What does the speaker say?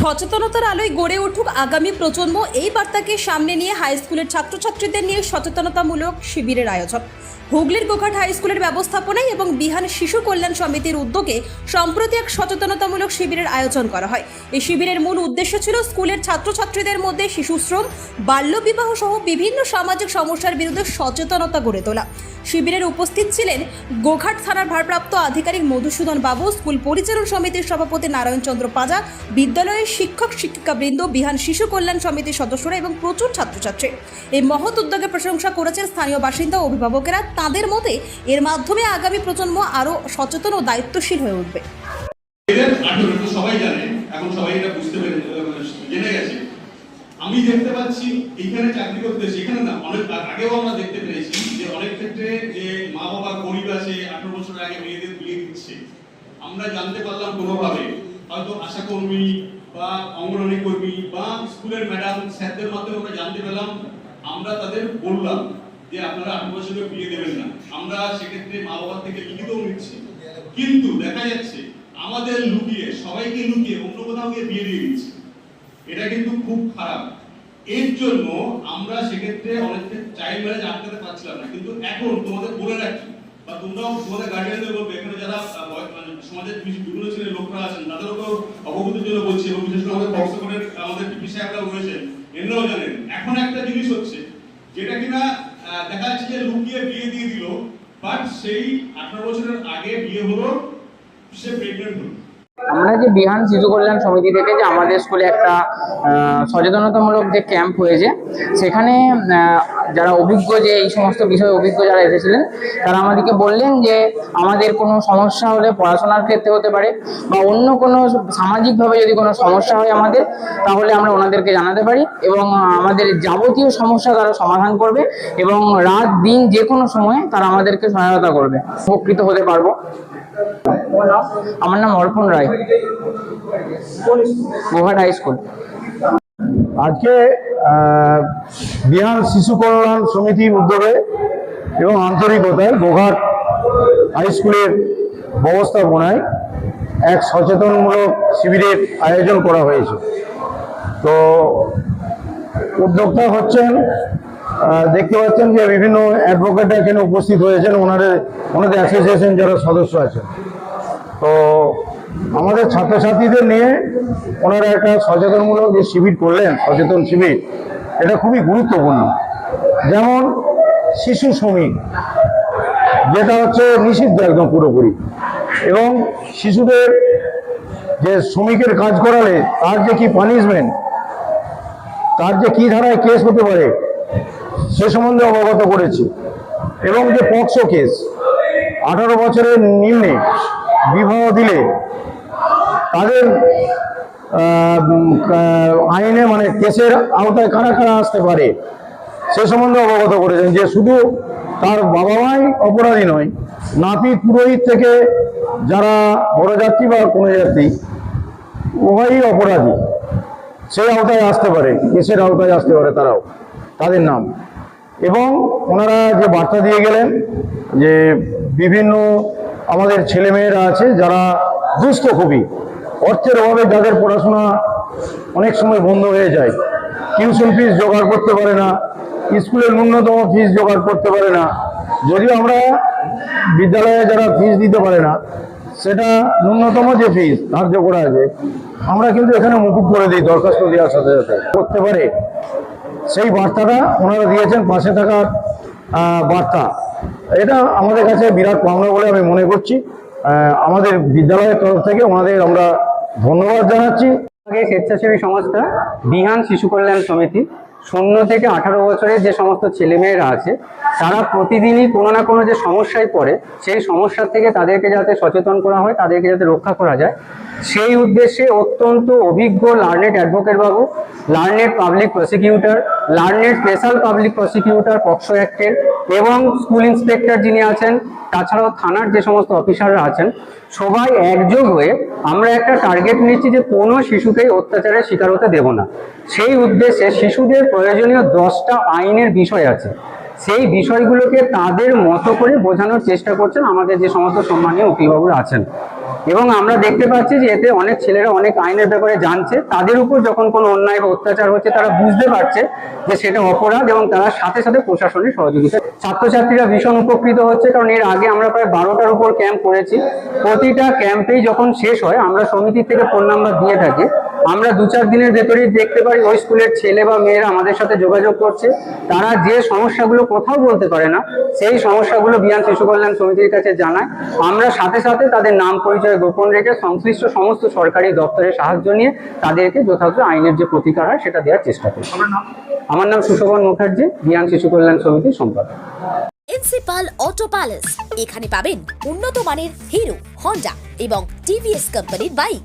সচেতনতার আলোয় গড়ে উঠুক আগামী প্রজন্ম। এই বার্তাকে সামনে নিয়ে হাই স্কুলের ছাত্রছাত্রীদের নিয়ে সচেতনতামূলক শিবিরের আয়োজন। হুগলির গোঘাট হাই স্কুলের ব্যবস্থাপনায় এবং বিহান শিশু কল্যাণ সমিতির উদ্যোগে সম্প্রতি এক সচেতনতামূলক শিবিরের আয়োজন করা হয়। এই শিবিরের মূল উদ্দেশ্য ছিল স্কুলের ছাত্রছাত্রীদের মধ্যে শিশুশ্রম বাল্যবিবাহ সহ বিভিন্ন সামাজিক সমস্যার বিরুদ্ধে সচেতনতা গড়ে তোলা। শিবিরের উপস্থিত ছিলেন গোঘাট থানার ভারপ্রাপ্ত আধিকারিক মধুসূদন বাবু, স্কুল পরিচালন সমিতির সভাপতি নারায়ণ চন্দ্র পাজা, বিদ্যালয়ের শিক্ষক, শিক্ষিকাবৃন্দ, বিহান শিশু কল্যাণ সমিতির সদস্যরা এবং প্রচুর ছাত্রছাত্রী। এই মহৎ উদ্যোগে প্রশংসা করেছেন স্থানীয় বাসিন্দা অভিভাবকেরা। তাদের মতে, এর মাধ্যমে আগামী প্রজন্ম আরও সচেতন ও দায়িত্বশীল হয়ে উঠবে। এখন আমি দেখতে পাচ্ছি, এইখানে চাকরি করতে সেখানে না, অনেক আগেও আমরা দেখতে পেরেছি যে অনেক ক্ষেত্রে যে মা বাবা গরিব আছে আঠারো বছর আগে মেয়েদের বিয়ে দিচ্ছে আমরা জানতে পারলাম কোনোভাবে। হয়তো আশা কর্মী বা অঙ্গনওয়াড়ি কর্মী বা স্কুলের ম্যাডাম, স্যারদের মাধ্যমে আমরা জানতে পেলাম। আমরা তাদের বললাম যে আপনারা আঠারো বছরে বিয়ে দেবেন না। আমরা সেক্ষেত্রে মা বাবার থেকে লিখিতও নিচ্ছি। কিন্তু দেখা যাচ্ছে আমাদের লুকিয়ে, সবাইকে লুকিয়ে অন্য কোথাও গিয়ে বিয়ে দিয়ে দিচ্ছে। এটা কিন্তু খুব খারাপ। এর জন্য আমরা সেক্ষেত্রে অনেক চাইল্ড ম্যারেজ আটকাতে পারছিলাম না। কিন্তু এখন তোমাদের বলে রাখি, বা তোমরাও তোমাদের গার্ডিয়ানদের বলবে, এখানে কিছু বিভিন্ন শ্রেণির লোকরা আছেন, তাদেরকেও অবগতির জন্য বলছি এবং বিশেষ করে আমাদের বক্সকরের আমাদের টিপি সাহেবরাও রয়েছেন, এনারাও জানেন। এখন একটা জিনিস হচ্ছে, যেটা কিনা দেখা যাচ্ছে যে লুকিয়ে বিয়ে দিয়ে দিল বাট সেই আঠারো বছরের আগে বিয়ে হলো, সে প্রেগনেন্ট হলো। আমরা যে বিহান শিশু কল্যাণ সমিতি থেকে যে আমাদের স্কুলে একটা সচেতনতামূলক যে ক্যাম্প হয়েছে, সেখানে যারা অভিজ্ঞ যে এই সমস্ত বিষয়ে অভিজ্ঞ যারা এসেছিলেন তারা আমাদেরকে বললেন যে আমাদের কোনো সমস্যা হলে পড়াশোনার ক্ষেত্রে হতে পারে বা অন্য কোনো সামাজিকভাবে যদি কোনো সমস্যা হয় আমাদের তাহলে আমরা ওনাদেরকে জানাতে পারি এবং আমাদের যাবতীয় সমস্যা তারা সমাধান করবে এবং রাত দিন যে কোনো সময়ে তারা আমাদেরকে সহায়তা করবে। উপকৃত হতে পারব। আমার নাম অর্পণ রায় গোহাট হাই স্কুল। আজকে বিহার শিশু কল্যাণ সমিতির উদ্যোগে এবং আন্তরিকতায় গোঘাট হাই স্কুলের ব্যবস্থাপনায় এক সচেতনমূলক শিবিরের আয়োজন করা হয়েছে। তো উদ্যোক্তা হচ্ছেন দেখতে পাচ্ছেন যে বিভিন্ন অ্যাডভোকেট এখানে উপস্থিত হয়েছেন, ওনাদের ওনাদের অ্যাসোসিয়েশন যারা সদস্য আছেন। তো আমাদের ছাত্রছাত্রীদের নিয়ে ওনারা একটা সচেতনমূলক যে শিবির করলেন, সচেতন শিবির, এটা খুবই গুরুত্বপূর্ণ। যেমন শিশু শ্রমিক, যেটা হচ্ছে নিষিদ্ধ একদম পুরোপুরি। এবং শিশুদের যে শ্রমিকের কাজ করালে তার যে কি পানিশমেন্ট তার যে কি ধারায় কেস হতে পারে, সে সম্বন্ধে অবগত করেছি। এবং যে পক্সো কেস আঠারো বছরের নিম্নে বিবাহ দিলে তাদের আইনে মানে কেসের আওতায় কারা কারা আসতে পারে, সে সম্বন্ধে অবগত করেছেন যে শুধু তার বাবা মাই অপরাধী নয় নাপি পুরোহিত থেকে যারা বড় যাত্রী বা কোনো যাত্রী, উভয়ই অপরাধী। সেই আওতায় আসতে পারে, কেসের আওতায় আসতে পারে তারাও, তাদের নাম। এবং ওনারা যে বার্তা দিয়ে গেলেন যে বিভিন্ন আমাদের ছেলেমেয়েরা আছে, যারা দুস্থ খুবই। অর্থের অভাবে যাদের পড়াশোনা অনেক সময় বন্ধ হয়ে যায়। টিউশন ফিস জোগাড় করতে পারে না, স্কুলের ন্যূনতম ফিস জোগাড় করতে পারে না। যদিও আমরা বিদ্যালয়ে যারা ফিস দিতে পারে না, সেটা ন্যূনতম যে ফিস, ধার্য করা আছে, আমরা কিন্তু এখানে মুকুব করে দিই, দরখাস্ত দেওয়ার সাথে সাথে। করতে পারে। সেই বার্তাটা ওনারা দিয়েছেন, পাশে থাকার বার্তা। এটা আমাদের কাছে বিরাট পাওনা বলে আমি মনে করছি। আমাদের বিদ্যালয়ের তরফ থেকে ওনাদের আমরা ধন্যবাদ জানাচ্ছি। আগে স্বেচ্ছাসেবী সংস্থা, বিহান শিশু কল্যাণ সমিতি, শূন্য থেকে আঠারো বছরের যে সমস্ত ছেলেমেয়েরা আছে, তারা প্রতিদিনই কোনো না কোনো যে সমস্যায় পড়ে, সেই সমস্যার থেকে তাদেরকে যাতে সচেতন করা হয়, তাদেরকে যাতে রক্ষা করা যায়। সেই উদ্দেশ্যে অত্যন্ত অভিজ্ঞ লার্নেড অ্যাডভোকেট বাবু learned public prosecutor learned special public prosecutor POCSO অ্যাক্টের এবং স্কুল ইন্সপেক্টর যিনি আছেন, তাছাড়াও থানার যে সমস্ত অফিসাররা আছেন, সবাই একযোগ হয়ে আমরা একটা টার্গেট নিচ্ছি যে কোনো শিশুকেই অত্যাচারের শিকার হতে দেব না। সেই উদ্দেশ্যে শিশুদের প্রয়োজনীয় দশটা আইনের বিষয় আছে। সেই বিষয়গুলোকে তাদের মতো করে বোঝানোর চেষ্টা করছেন আমাদের যে সমস্ত সম্মানীয় উকিলবাবুরা আছেন। এবং আমরা দেখতে পাচ্ছি যে এতে অনেক ছেলেরা অনেক আইনের ব্যাপারে জানছে। তাদের উপর যখন কোনো অন্যায় বা অত্যাচার হচ্ছে, তারা বুঝতে পারছে যে সেটা অপরাধ এবং তারা সাথে সাথে প্রশাসনের সহযোগিতা ছাত্রছাত্রীরা ভীষণ উপকৃত হচ্ছে কারণ এর আগে আমরা প্রায় বারোটার উপর ক্যাম্প করেছি। প্রতিটা ক্যাম্পেই যখন শেষ হয়, আমরা সমিতির থেকে ফোন নাম্বার দিয়ে থাকি। আমরা দু চার দিনের ভেতরেই দেখতে পারি ওই স্কুলের ছেলে বা মেয়েরা আমাদের সাথে যোগাযোগ করছে। তারা যে সমস্যাগুলো কোথাও বলতে পারে না সেই সমস্যাগুলো বিয়ান শিশু কল্যাণ সমিতির কাছে জানায়। আমরা সাথে সাথে তাদের নাম পরিচয় গোপন রেখে সংশ্লিষ্ট সমস্ত সরকারি দপ্তরের সাহায্য নিয়ে তাদেরকে যথাযথ আইনের যে প্রতিকার হয় সেটা দেওয়ার চেষ্টা করি আমার নাম? সুশোভন মুখার্জি বিয়ান শিশু কল্যাণ সমিতির সম্পাদক। Principal auto palace. এখানে পাবেন উন্নত মানের হিরো হন্ডা এবং টিভিএস কোম্পানির বাইক।